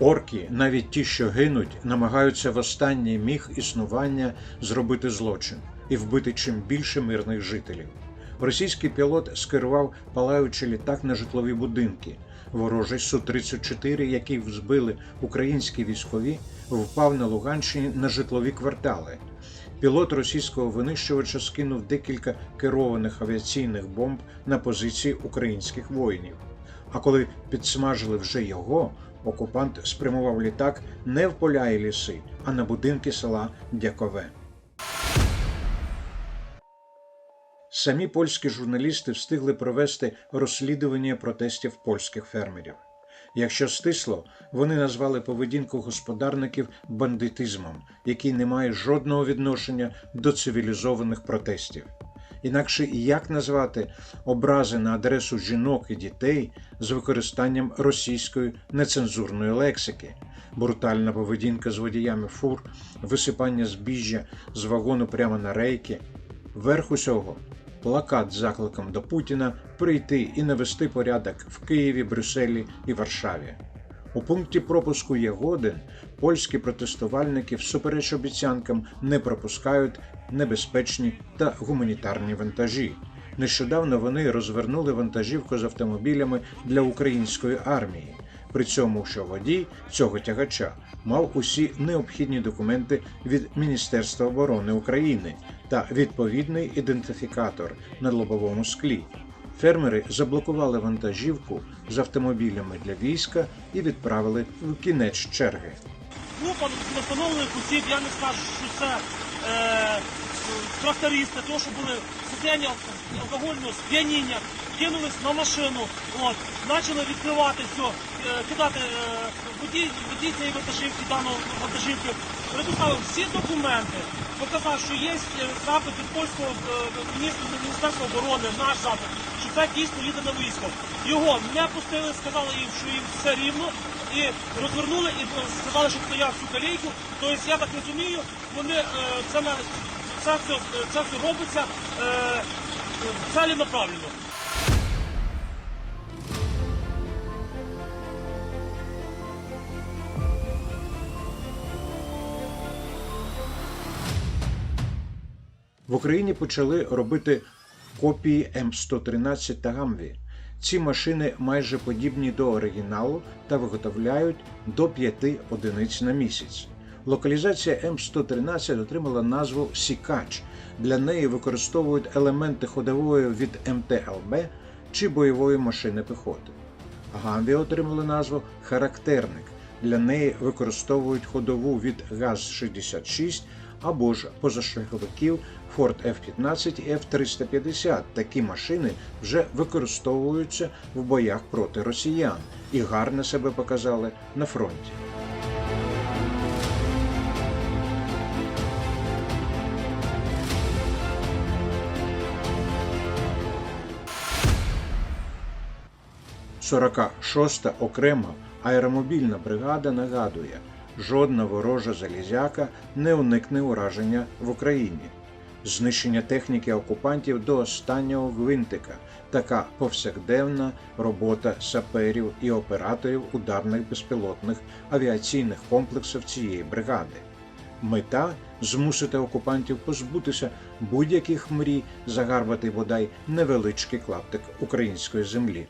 Орки, навіть ті, що гинуть, намагаються в останній міг існування зробити злочин і вбити чим більше мирних жителів. Російський пілот скерував палаючий літак на житлові будинки. Ворожий Су-34, який збили українські військові, впав на Луганщині на житлові квартали. Пілот російського винищувача скинув декілька керованих авіаційних бомб на позиції українських воїнів. А коли підсмажили вже його, окупант спрямував літак не в поля і ліси, а на будинки села Дякове. Самі польські журналісти встигли провести розслідування протестів польських фермерів. Якщо стисло, вони назвали поведінку господарників бандитизмом, який не має жодного відношення до цивілізованих протестів. Інакше як назвати образи на адресу жінок і дітей з використанням російської нецензурної лексики, брутальна поведінка з водіями фур, висипання збіжжя з вагону прямо на рейки, верх усього плакат з закликом до Путіна прийти і навести порядок в Києві, Брюсселі і Варшаві. У пункті пропуску Єгодин польські протестувальники всупереч обіцянкам не пропускають небезпечні та гуманітарні вантажі. Нещодавно вони розвернули вантажівку з автомобілями для української армії. При цьому, що водій цього тягача мав усі необхідні документи від Міністерства оборони України та відповідний ідентифікатор на лобовому склі. Фермери заблокували вантажівку з автомобілями для війська і відправили в кінець черги. Група невстановлених осіб, я не скажу, що це е, трактористи, тому що були состояння алкогольного сп'яніння, кинулись на машину, от, почали відкривати все, е, кидати е, водій, водій цієї вантажівки, даної вантажівки, предоставив всі документи, показав, що є е, запит від польського е, міністра Міністерства оборони, наш запит, це дійсно їде на військо. Його не пустили, сказали їм, що їм все рівно, і розвернули і сказали, що стояв всю калійку. Тобто, я так розумію, вони е, це, на- це, все, це все робиться е, целенаправленно. В Україні почали робити копії М113 та Гамві. Ці машини майже подібні до оригіналу та виготовляють до 5 одиниць на місяць. Локалізація М113 отримала назву Сікач. Для неї використовують елементи ходової від МТЛБ чи бойової машини піхоти. Гамві отримали назву Характерник. Для неї використовують ходову від ГАЗ-66 або ж позашляховиків Ford F-15 і F-350. Такі машини вже використовуються в боях проти росіян і гарно себе показали на фронті. Сорока шоста окрема аеромобільна бригада нагадує, жодна ворожа залізяка не уникне ураження в Україні. Знищення техніки окупантів до останнього гвинтика така повсякденна робота саперів і операторів ударних безпілотних авіаційних комплексів цієї бригади. Мета змусити окупантів позбутися будь-яких мрій загарбати бодай невеличкий клаптик української землі.